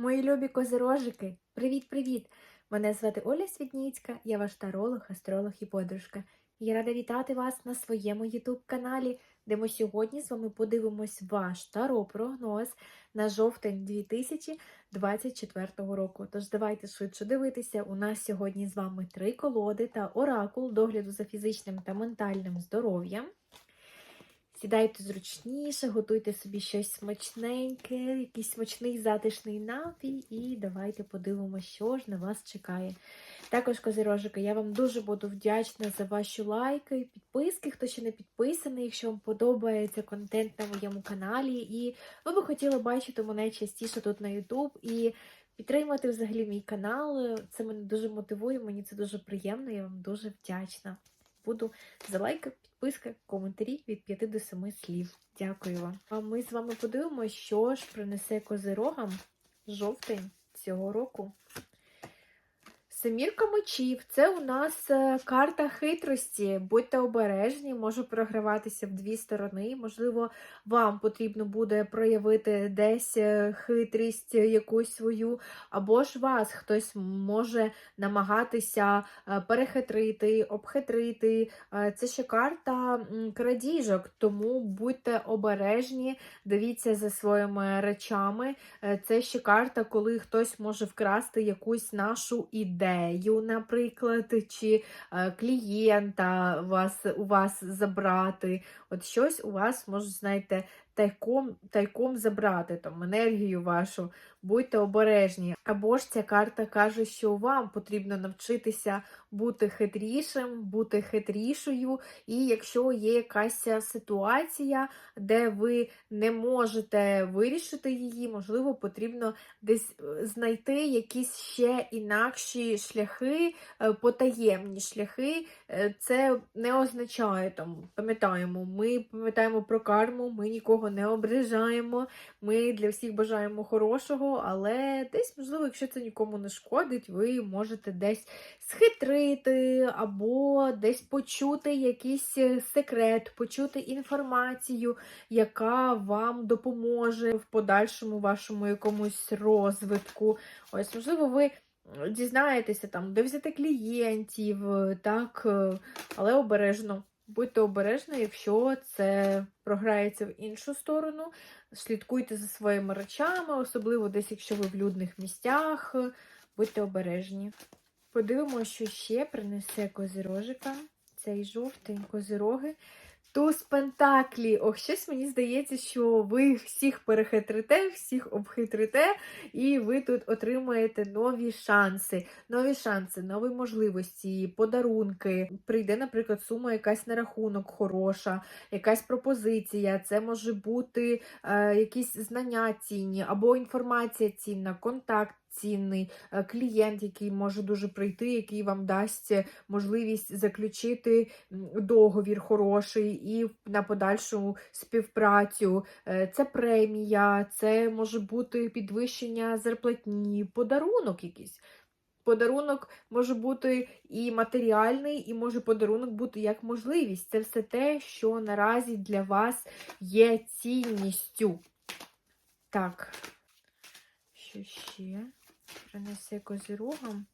Мої любі козирожики, привіт-привіт! Мене звати Оля Свідніцька, я ваш таролог, астролог і подружка. Я рада вітати вас на своєму YouTube-каналі, де ми сьогодні з вами подивимось ваш таро-прогноз на жовтень 2024 року. Тож давайте швидше дивитися. У нас сьогодні з вами три колоди та оракул догляду за фізичним та ментальним здоров'ям. Сідайте зручніше, готуйте собі щось смачненьке, якийсь смачний затишний напій, і давайте подивимося, що ж на вас чекає. Також, козирожики, я вам дуже буду вдячна за ваші лайки, підписки, хто ще не підписаний, якщо вам подобається контент на моєму каналі, і ви би хотіли бачити мене частіше тут на YouTube і підтримати взагалі мій канал. Це мене дуже мотивує, мені це дуже приємно, я вам дуже вдячна. Буду за лайки, підписка, коментарі від 5 до 7 слів. Дякую вам. А ми з вами подивимося, що ж принесе козирогам жовтень цього року. Семірка мечів це у нас е, карта хитрості. Будьте обережні, може програватися в дві сторони. Можливо, вам потрібно буде проявити десь е, хитрість якусь свою, або ж вас хтось може намагатися е, перехитрити, обхитрити. Це ще карта крадіжок, тому будьте обережні, дивіться за своїми речами. Це ще карта, коли хтось може вкрасти якусь нашу ідею, наприклад, чи е, клієнта вас, у вас забрати. От щось у вас можуть, знаєте, тайком, тайком забрати там енергію вашу. Будьте обережні. Або ж ця карта каже, що вам потрібно навчитися бути хитрішим, бути хитрішою. І якщо є якась ситуація, де ви не можете вирішити її, можливо, потрібно десь е, знайти якісь ще інакші шляхи, е, потаємні шляхи. Е, Це не означає там, пам'ятаємо, ми пам'ятаємо про карму, ми нікого не ображаємо, ми для всіх бажаємо хорошого, але десь, можливо, якщо це нікому не шкодить, ви можете десь схитрити або десь почути якийсь е, секрет, почути інформацію, яка вам допоможе в подальшому вашому якомусь розвитку. Ось, можливо, ви. Дізнаєтеся там, де взяти клієнтів, е, так, е, але обережно. Будьте обережні, якщо це програється в іншу сторону. Слідкуйте за своїми речами, особливо десь, якщо ви в людних місцях. Будьте обережні. Подивимося, що ще принесе козирожика. Цей жовтень козироги. Туз Пентаклі. Ох, щось мені здається, що ви всіх перехитрите, всіх обхитрите, і ви тут отримаєте нові шанси, нові шанси, нові можливості, подарунки. Прийде, наприклад, сума якась на рахунок хороша, якась пропозиція. Це може бути е, якісь знання цінні або інформація цінна, контакт. Цінний е, клієнт, який може дуже прийти, який вам дасть можливість заключити договір хороший і на подальшу співпрацю. Е, Це премія, це може бути підвищення зарплатні, подарунок якийсь. Подарунок може бути і матеріальний, і може подарунок бути як можливість. Це все те, що наразі для вас є цінністю. Так, що ще принесе козірогам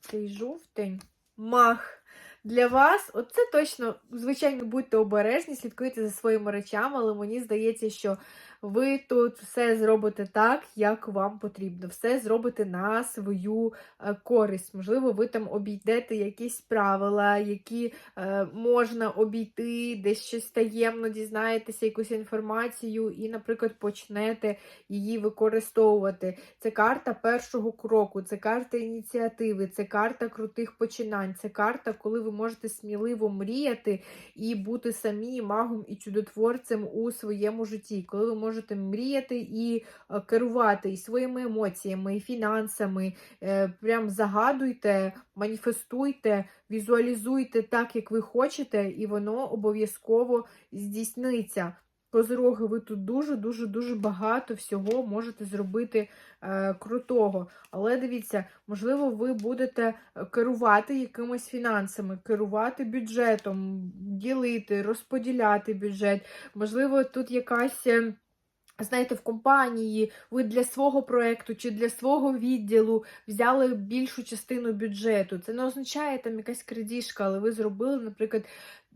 цей жовтень? Мах. Для вас, оце точно, звичайно, будьте обережні, слідкуйте за своїми речами, але мені здається, що ви тут все зробите так, як вам потрібно. Все зробите на свою е, користь. Можливо, ви там обійдете якісь правила, які е, можна обійти, десь щось таємно дізнаєтеся, якусь інформацію, і, наприклад, почнете її використовувати. Це карта першого кроку, це карта ініціативи, це карта крутих починань, це карта, коли ви можете сміливо мріяти і бути самі магом і чудотворцем у своєму житті. Коли ви можете мріяти і е, керувати і своїми емоціями, і фінансами. Е, Прям загадуйте, маніфестуйте, візуалізуйте так, як ви хочете, і воно обов'язково здійсниться. Козироги, ви тут дуже-дуже-дуже багато всього можете зробити е, крутого. Але дивіться, можливо, ви будете керувати якимись фінансами, керувати бюджетом, ділити, розподіляти бюджет. Можливо, тут якась. Знаєте, в компанії ви для свого проекту чи для свого відділу взяли більшу частину бюджету. Це не означає там якась крадіжка, але ви зробили, наприклад,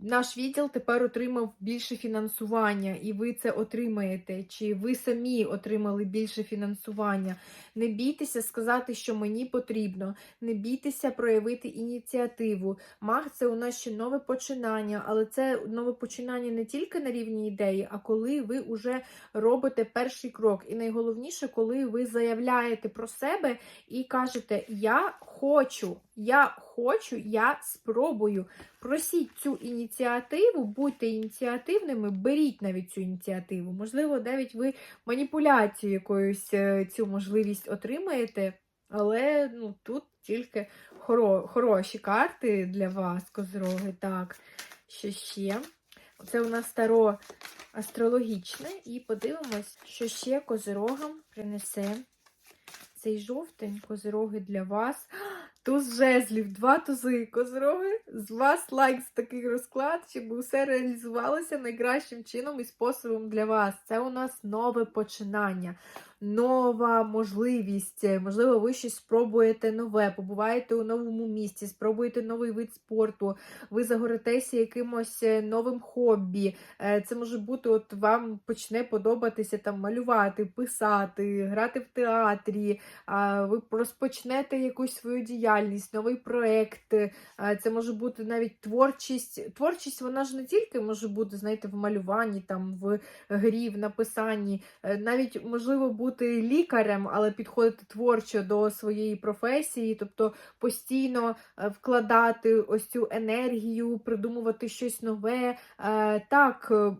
наш відділ тепер отримав більше фінансування, і ви це отримаєте, чи ви самі отримали більше фінансування. Не бійтеся сказати, що мені потрібно, не бійтеся проявити ініціативу. Маг це у нас ще нове починання, але це нове починання не тільки на рівні ідеї, а коли ви вже робите перший крок. І найголовніше, коли ви заявляєте про себе і кажете: Я хочу, я хочу, я спробую. Просіть цю ініціативу, будьте ініціативними, беріть навіть цю ініціативу. Можливо, навіть ви маніпуляцію якоюсь е, цю можливість отримаєте, але ну, тут тільки хоро, хороші карти для вас, козроги. Так, що ще? Це у нас старо астрологічне, і подивимось, що ще козирогам принесе цей жовтень козироги для вас. Туз жезлів, два тузи козироги. З вас лайк з такий розклад, щоб усе реалізувалося найкращим чином і способом для вас. Це у нас нове починання, нова можливість. Можливо, ви щось спробуєте нове, побуваєте у новому місці, спробуєте новий вид спорту, ви загоритеся якимось е, новим хобі. Е, Це може бути, от вам почне подобатися там малювати, писати, грати в театрі, ви розпочнете якусь свою діяльність, новий проєкт. Це може бути навіть творчість. Творчість, вона ж не тільки може бути, знаєте, в малюванні, там, в грі, в написанні. Е, Навіть можливо бути лікарем, але підходити творчо до своєї професії, тобто постійно е, вкладати ось цю енергію, придумувати щось нове. Е, Так, е,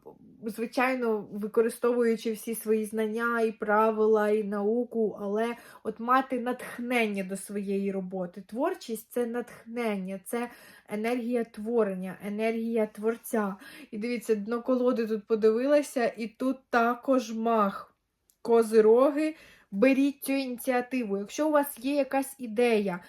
звичайно, використовуючи всі свої знання і правила, і науку, але от мати натхнення до своєї роботи. Творчість це натхнення, це енергія творення, енергія творця. І дивіться, дно колоди тут подивилася, і тут також мах. Козироги, беріть цю ініціативу. Якщо у вас є якась ідея,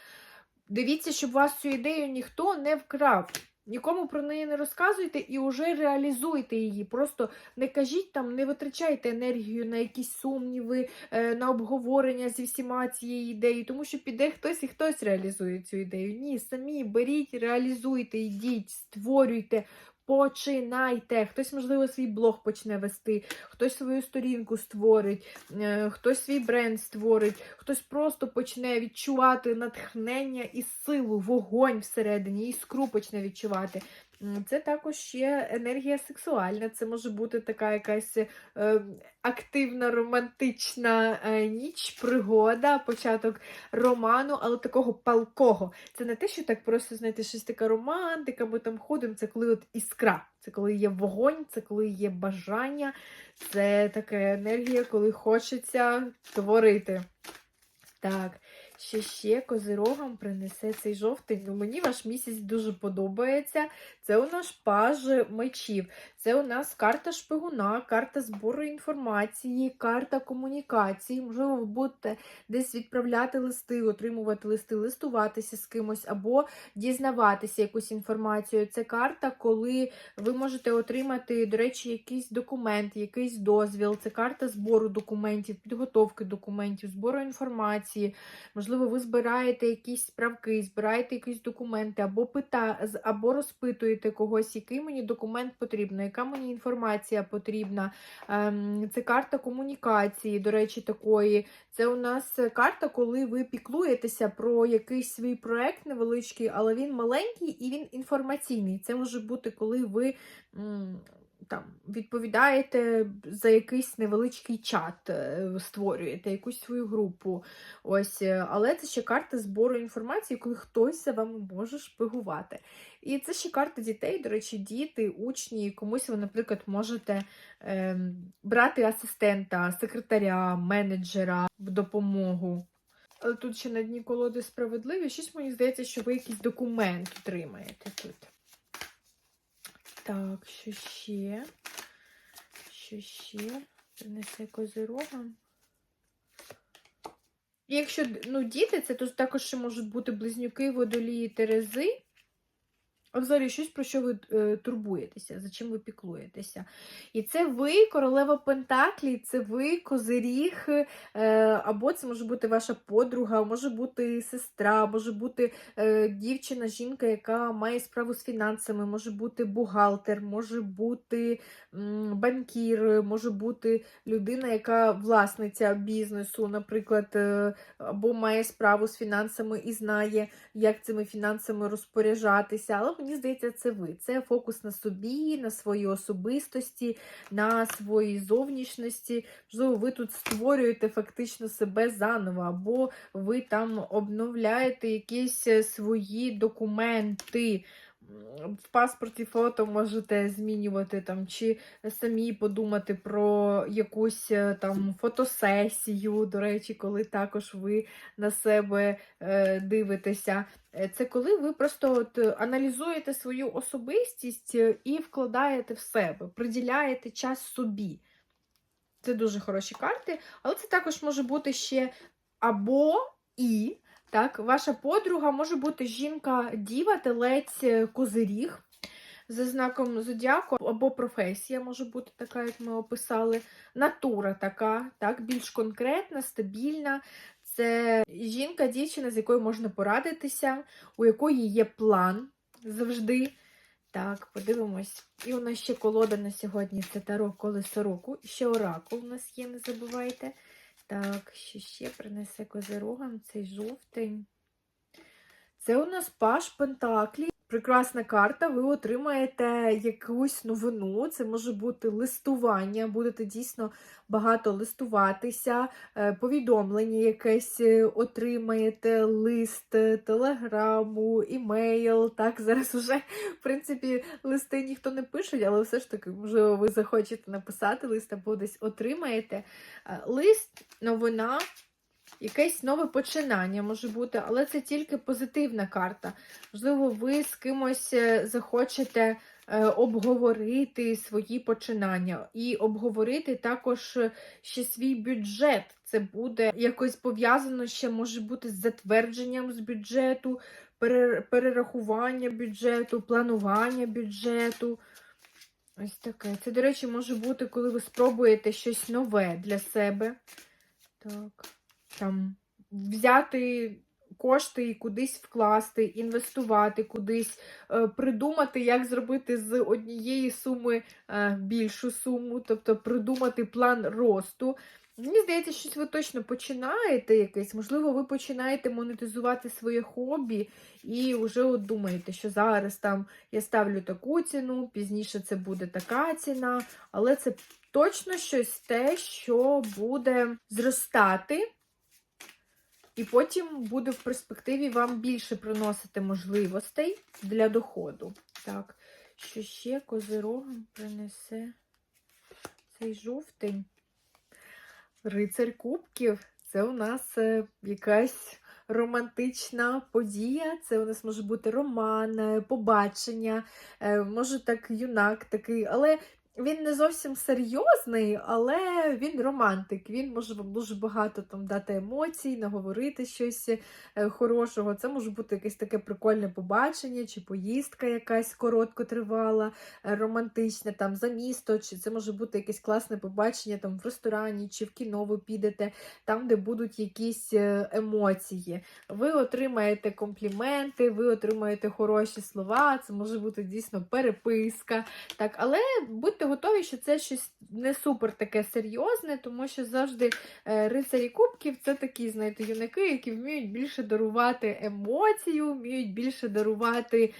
дивіться, щоб вас цю ідею ніхто не вкрав. Нікому про неї не розказуйте і вже реалізуйте її. Просто не кажіть там, не витрачайте енергію на якісь сумніви, е, на обговорення зі всіма цієї ідеї, тому що піде хтось і хтось реалізує цю ідею. Ні, самі беріть, реалізуйте, йдіть, створюйте. Починайте. Хтось, можливо, свій блог почне вести, хтось свою сторінку створить, е, хтось свій бренд створить, хтось просто почне відчувати натхнення і силу, вогонь всередині, іскру почне відчувати. Це також ще енергія сексуальна. Це може бути така якась е, активна романтична е, ніч, пригода, початок роману, але такого палкого. Це не те, що так просто знаєте, щось така романтика, ми там ходимо. Це коли от іскра, це коли є вогонь, це коли є бажання, це така енергія, коли хочеться творити. Так, що ще козирогам принесе цей жовтень. Ну, мені ваш місяць дуже подобається. Це у нас паж мечів. Це у нас карта шпигуна, карта збору інформації, карта комунікації. Можливо, ви будете десь відправляти листи, отримувати листи, листуватися з кимось або дізнаватися якусь інформацію. Це карта, коли ви можете отримати, до речі, якийсь документ, якийсь дозвіл. Це карта збору документів, підготовки документів, збору інформації. Можливо, ви збираєте якісь справки, збираєте якісь документи, або пита, або розпитуєте когось, який мені документ потрібен, яка мені інформація потрібна. Ем, Це карта комунікації, до речі, такої. Це у нас карта, коли ви піклуєтеся про якийсь свій проект невеличкий, але він маленький і він інформаційний. Це може бути, коли ви. Там відповідаєте за якийсь невеличкий чат, е, створюєте якусь свою групу. Ось, е, але це ще карта збору інформації, коли хтось за вами може шпигувати. І це ще карта дітей, до речі, діти, учні, комусь ви, наприклад, можете ем, брати асистента, секретаря, менеджера в допомогу. Але тут ще на дні колоди справедливі. Щось мені здається, що ви якийсь документ отримаєте тут. Так, що ще? Що ще? Принесе козирогам. Якщо ну, діти, це то також ще можуть бути близнюки, водолії, терези. А взагалі щось, про що ви е, турбуєтеся, за чим ви піклуєтеся. І це ви, королева Пентаклі, це ви, козиріг, е, або це може бути ваша подруга, може бути сестра, може бути е, дівчина, жінка, яка має справу з фінансами, може бути бухгалтер, може бути м, банкір, може бути людина, яка власниця бізнесу, наприклад, е, або має справу з фінансами і знає, як цими фінансами розпоряджатися. Але мені здається, це ви. Це фокус на собі, на своїй особистості, на своїй зовнішності. Можливо, ви тут створюєте фактично себе заново, або ви там обновляєте якісь е, свої документи. В паспорті фото можете змінювати там, чи самі подумати про якусь е, там фотосесію. До речі, коли також ви на себе е, дивитеся. Е, Це коли ви просто от е, аналізуєте свою особистість і вкладаєте в себе, приділяєте час собі. Це дуже хороші карти, але це також може бути ще або і. Так, ваша подруга може бути жінка діва, телець, е, козиріг за знаком зодіаку, або професія може бути така, як ми описали. Натура така, так, більш конкретна, стабільна. Це жінка, дівчина, з якою можна порадитися, у якої є план завжди. Так, подивимось. І у нас ще колода на сьогодні це Таро колесо року. І ще оракул у нас є, не забувайте. Так, що ще принесе козирогам цей жовтий. Це у нас Паш Пентаклі. Прекрасна карта, ви отримаєте якусь новину. Це може бути листування, будете дійсно багато листуватися, е, повідомлення якесь е, отримаєте, лист, е, телеграму, імейл. Так, зараз уже, в принципі, листи ніхто не пише, але все ж таки, можливо, ви захочете написати лист або десь отримаєте. Лист, новина. Якесь нове починання може бути, але це тільки позитивна карта. Можливо, ви з кимось е, захочете е, обговорити свої починання і обговорити також е, ще свій бюджет. Це буде якось пов'язано ще може бути з затвердженням з бюджету, перерахування бюджету, планування бюджету. Ось таке. Це, до речі, може бути, коли ви спробуєте щось нове для себе. Так там взяти кошти і кудись вкласти, інвестувати кудись, е, придумати, як зробити з однієї суми е, більшу суму, тобто придумати план росту. Мені здається, щось ви точно починаєте якесь, можливо, ви починаєте монетизувати своє хобі і вже от думаєте, що зараз там я ставлю таку ціну, пізніше це буде така ціна, але це точно щось те, що буде зростати. І потім буде в перспективі вам більше приносити можливостей для доходу. Так, що ще козирогам принесе цей жовтень? Рицарь кубків. Це у нас е, якась романтична подія. Це у нас може бути роман, е, побачення, е, може так юнак такий, але він не зовсім серйозний, але він романтик. Він може вам дуже багато там дати емоцій, наговорити щось е, хорошого. Це може бути якесь таке прикольне побачення, чи поїздка якась короткотривала, е, романтична, там за місто, чи це може бути якесь класне побачення там в ресторані, чи в кіно ви підете, там, де будуть якісь е, емоції. Ви отримаєте компліменти, ви отримаєте хороші слова, це може бути дійсно переписка. Так, але будьте готові, що це щось не супер таке серйозне, тому що завжди е, рицарі кубків це такі, знаєте, юнаки, які вміють більше дарувати емоцію, вміють більше дарувати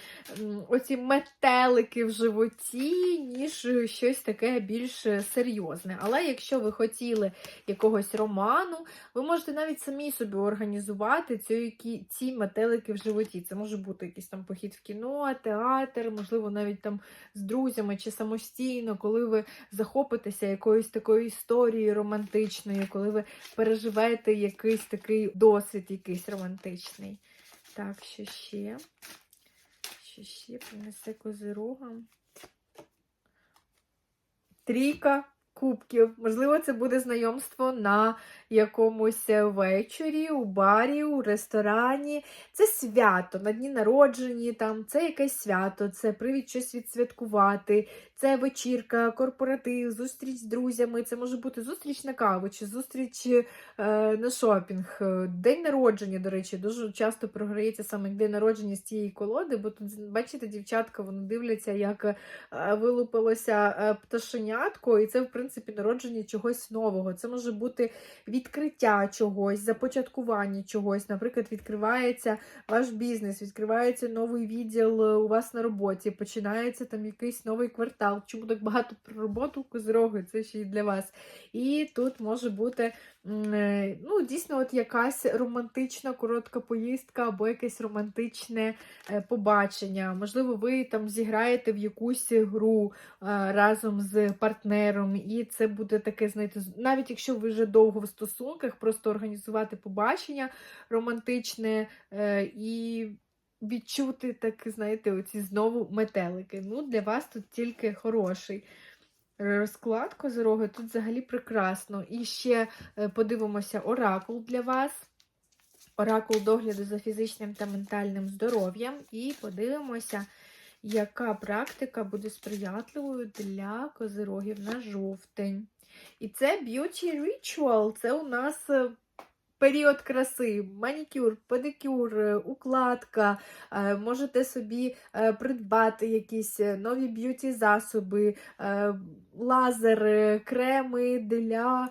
оці метелики в животі, ніж щось таке більш серйозне. Але якщо ви хотіли якогось роману, ви можете навіть самі собі організувати ці, ці метелики в животі. Це може бути якийсь там похід в кіно, театр, можливо, навіть там з друзями чи самостійно, коли ви захопитеся якоюсь такою історією романтичною, коли ви переживаєте якийсь такий досвід, якийсь романтичний. Так, що ще? Що ще принесе козирогам? Трійка кубків. Можливо, це буде знайомство на якомусь вечорі, у барі, у ресторані. Це свято на дні народжені, там це якесь свято, це привід щось відсвяткувати, це вечірка, корпоратив, зустріч з друзями. Це може бути зустріч на каву чи зустріч е, на шопінг. Е, День народження, до речі, дуже часто програється саме день народження з цієї колоди, бо тут, бачите, дівчатка, вони дивляться, як е, вилупилося е, пташенятко, і це, в принципі, народження чогось нового. Це може бути відкриття чогось, започаткування чогось. Наприклад, відкривається ваш бізнес, відкривається новий відділ е, у вас на роботі, починається там якийсь новий квартал. Чому так багато про роботу козироги? Це ще й для вас. І тут може бути е, ну, дійсно от якась романтична коротка поїздка або якесь романтичне е, побачення. Можливо, ви там зіграєте в якусь гру разом з партнером, і це буде таке, знаєте, навіть якщо ви вже довго в стосунках, просто організувати побачення романтичне е, і відчути, так, знаєте, оці знову метелики. Ну, для вас тут тільки хороший. Розклад козороги тут взагалі прекрасно. І ще е, подивимося оракул для вас. Оракул догляду за фізичним та ментальним здоров'ям. І подивимося, яка практика буде сприятливою для козирогів на жовтень. І це Beauty Ritual. Це у нас е, період краси, манікюр, педикюр, е, укладка. Е, Можете собі придбати якісь нові б'юті-засоби, лазери, креми для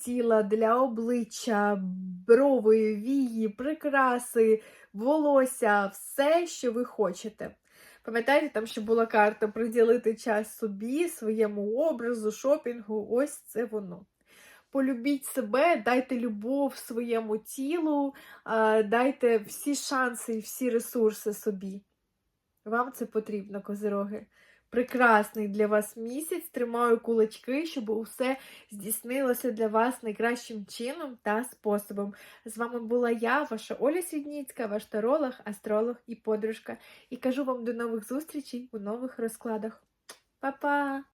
тіла, для обличчя, брови, вії, прикраси, волосся, все, що ви хочете. Пам'ятаєте, там ще була карта приділити час собі, своєму образу, шопінгу. Ось це воно. Полюбіть себе, дайте любов своєму тілу, дайте всі шанси і всі ресурси собі. Вам це потрібно, козироги. Прекрасний для вас місяць. Тримаю кулачки, щоб усе здійснилося для вас найкращим чином та способом. З вами була я, ваша Оля Свідніцька, ваш таролог, астролог і подружка. І кажу вам до нових зустрічей у нових розкладах. Па-па!